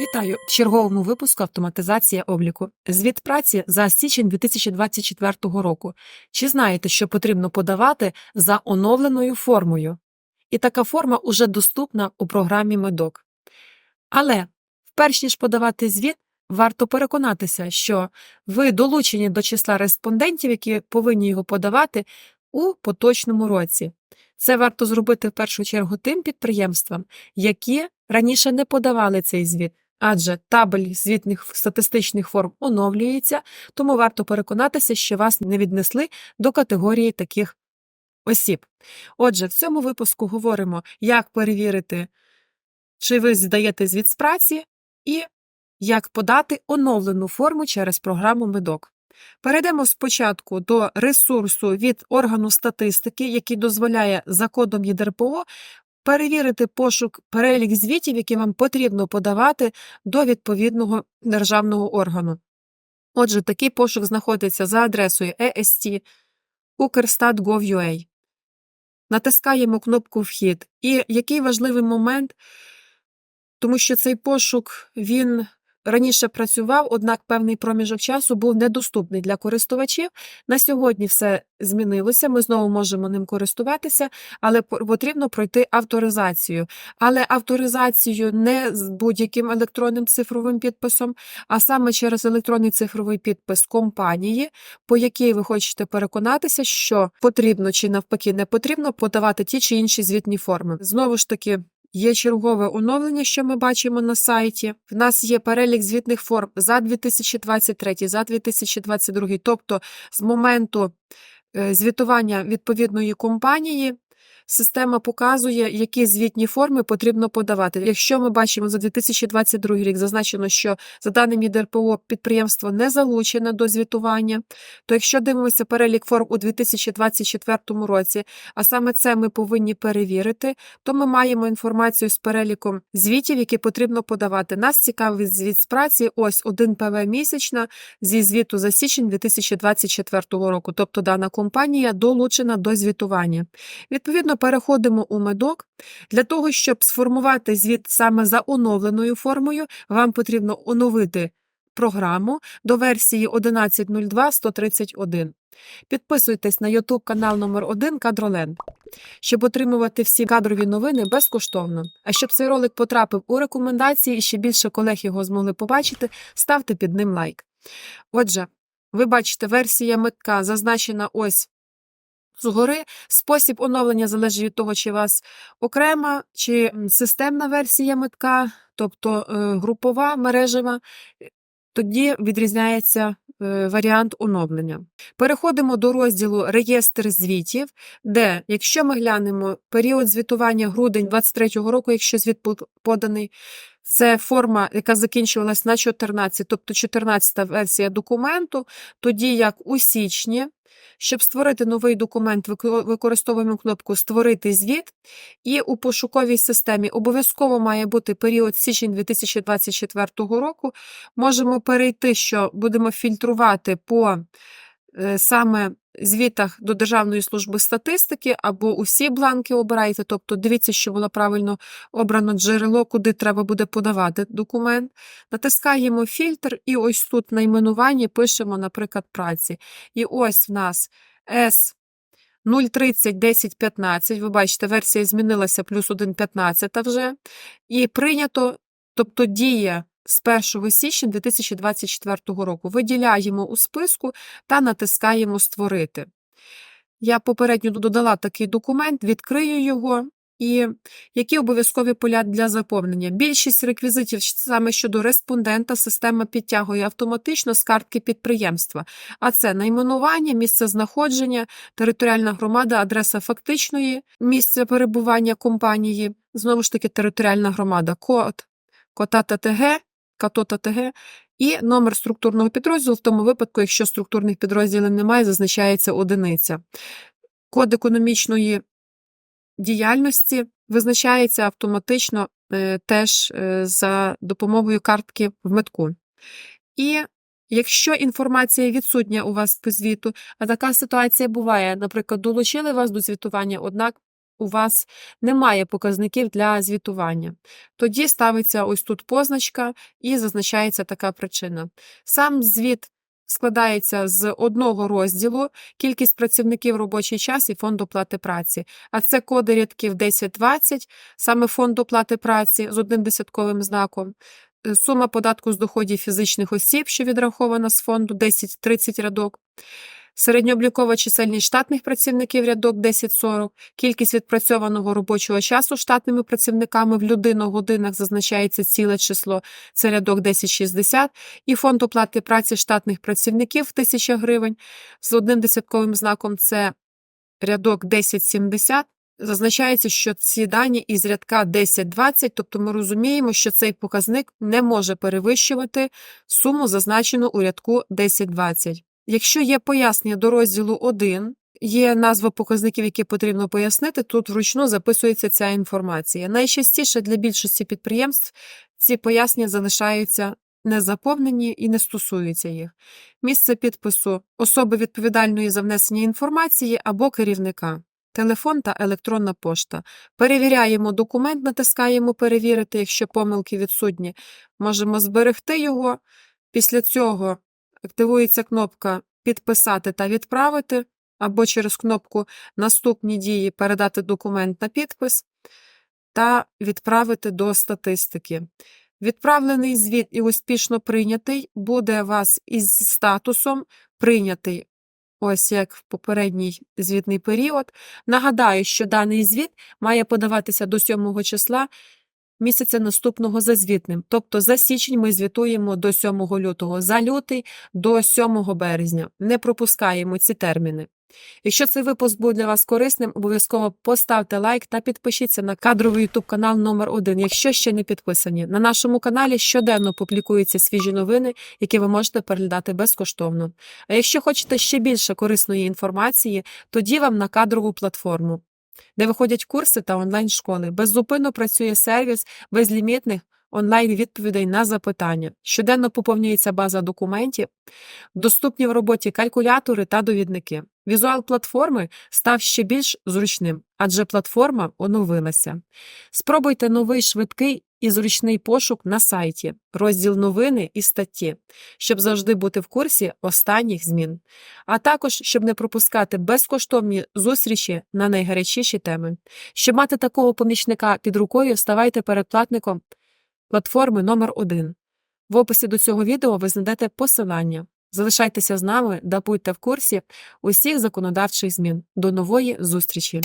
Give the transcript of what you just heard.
Вітаю в черговому випуску автоматизація обліку. Звіт праці за січень 2024 року. Чи знаєте, що потрібно подавати за оновленою формою? І така форма уже доступна у програмі Медок. Але перш ніж подавати звіт, варто переконатися, що ви долучені до числа респондентів, які повинні його подавати у поточному році. Це варто зробити в першу чергу тим підприємствам, які раніше не подавали цей звіт, адже табель звітних статистичних форм оновлюється, тому варто переконатися, що вас не віднесли до категорії таких осіб. Отже, в цьому випуску говоримо, як перевірити, чи ви здаєте звіт з праці, і як подати оновлену форму через програму Медок. Перейдемо спочатку до ресурсу від органу статистики, який дозволяє за кодом ЄДРПО перевірити пошук перелік звітів, які вам потрібно подавати до відповідного державного органу. Отже, такий пошук знаходиться за адресою EST Ukrstat.gov.ua. Натискаємо кнопку Вхід. І який важливий момент, тому що цей пошук він раніше працював, однак певний проміжок часу був недоступний для користувачів. На сьогодні все змінилося. Ми знову можемо ним користуватися, але потрібно пройти авторизацію. Але авторизацію не з будь-яким електронним цифровим підписом, а саме через електронний цифровий підпис компанії, по якій ви хочете переконатися, що потрібно чи навпаки не потрібно подавати ті чи інші звітні форми. Знову ж таки. Є чергове оновлення, що ми бачимо на сайті. В нас є перелік звітних форм за 2023, за 2022, тобто з моменту е, звітування відповідної компанії Система показує, які звітні форми потрібно подавати. Якщо ми бачимо за 2022 рік, зазначено, що за даними ДРПО підприємство не залучене до звітування, то якщо дивимося перелік форм у 2024 році, а саме це ми повинні перевірити, то ми маємо інформацію з переліком звітів, які потрібно подавати. Нас цікавить звіт з праці, ось 1 ПВ місячна зі звіту за січень 2024 року, тобто дана компанія долучена до звітування. Відповідно, переходимо у медок. Для того, щоб сформувати звіт саме за оновленою формою, вам потрібно оновити програму до версії 11.02.131. Підписуйтесь на YouTube канал номер 1 Кадроленд, щоб отримувати всі кадрові новини безкоштовно. А щоб цей ролик потрапив у рекомендації і ще більше колег його змогли побачити, ставте під ним лайк. Отже, ви бачите, версія метка зазначена ось згори. Спосіб оновлення залежить від того, чи у вас окрема чи системна версія метка, тобто е, групова мережева. Тоді відрізняється е, варіант оновлення. Переходимо до розділу Реєстр звітів, де, якщо ми глянемо період звітування грудень 2023 року, якщо звіт поданий, це форма, яка закінчувалась на 14, тобто 14 версія документу, тоді як у січні щоб створити новий документ, використовуємо кнопку Створити звіт, і у пошуковій системі обов'язково має бути період січень 2024 року. Можемо перейти, що будемо фільтрувати по е, саме звітах до Державної служби статистики, або усі бланки обираєте, тобто дивіться, що було правильно обрано джерело, куди треба буде подавати документ. Натискаємо фільтр, і ось тут найменуванні пишемо, наприклад, праці. І ось в нас S. 030 10 15, ви бачите, версія змінилася плюс 1,15 вже. І прийнято, тобто діє з 1 січня 2024 року. Виділяємо у списку та натискаємо Створити. Я попередньо додала такий документ, відкрию його. І які обов'язкові поля для заповнення? Більшість реквізитів саме щодо респондента система підтягує автоматично з картки підприємства, а це найменування, місце знаходження, територіальна громада, адреса фактичної місця перебування компанії, знову ж таки, територіальна громада, код, кота ТТГ, Катота ТГ і номер структурного підрозділу, в тому випадку, якщо структурних підрозділів немає, зазначається одиниця. Код економічної діяльності визначається автоматично е, теж е, за допомогою картки в метку. І якщо інформація відсутня у вас по звіту, а така ситуація буває, наприклад, долучили вас до звітування, однак у вас немає показників для звітування. Тоді ставиться ось тут позначка і зазначається така причина. Сам звіт складається з одного розділу кількість працівників робочий час і фонд оплати праці. А це коди рядків 10-20, саме фонд оплати праці з одним десятковим знаком. е, Сума податку з доходів фізичних осіб, що відрахована з фонду 10-30 рядок. Середньооблікова чисельність штатних працівників рядок 1040, кількість відпрацьованого робочого часу штатними працівниками в людино-годинах зазначається ціле число, це рядок 1060, і фонд оплати праці штатних працівників 1000 гривень. З одним десятковим знаком це рядок 1070. Зазначається, що ці дані із рядка 10-20, тобто ми розуміємо, що цей показник не може перевищувати суму, зазначену у рядку 10-20. Якщо є пояснення до розділу 1, є назва показників, які потрібно пояснити, тут вручну записується ця інформація. Найчастіше для більшості підприємств ці пояснення залишаються незаповнені і не стосуються їх. Місце підпису особи відповідальної за внесення інформації або керівника. Телефон та електронна пошта. Перевіряємо документ, натискаємо перевірити, якщо помилки відсутні. Можемо зберегти його. Після цього активується кнопка Підписати та відправити, або через кнопку Наступні дії передати документ на підпис та відправити до статистики. Відправлений звіт і успішно прийнятий буде вас із статусом прийнятий. Ось як в попередній звітний період. Нагадаю, що даний звіт має подаватися до 7 числа місяця наступного за звітним. Тобто за січень ми звітуємо до 7 лютого, за лютий до 7 березня. Не пропускаємо ці терміни. Якщо цей випуск був для вас корисним, обов'язково поставте лайк та підпишіться на кадровий YouTube канал номер 1 якщо ще не підписані. На нашому каналі щоденно публікуються свіжі новини, які ви можете переглядати безкоштовно. А якщо хочете ще більше корисної інформації, тоді вам на кадрову платформу, де виходять курси та онлайн-школи. Беззупинно працює сервіс безлімітних онлайн-відповідей на запитання. Щоденно поповнюється база документів, доступні в роботі калькулятори та довідники. Візуал платформи став ще більш зручним, адже платформа оновилася. Спробуйте новий швидкий і зручний пошук на сайті, розділ новини і статті, щоб завжди бути в курсі останніх змін, а також щоб не пропускати безкоштовні зустрічі на найгарячіші теми. Щоб мати такого помічника під рукою, ставайте передплатником платформи номер 1 В описі до цього відео ви знайдете посилання. Залишайтеся з нами та будьте в курсі усіх законодавчих змін. До нової зустрічі!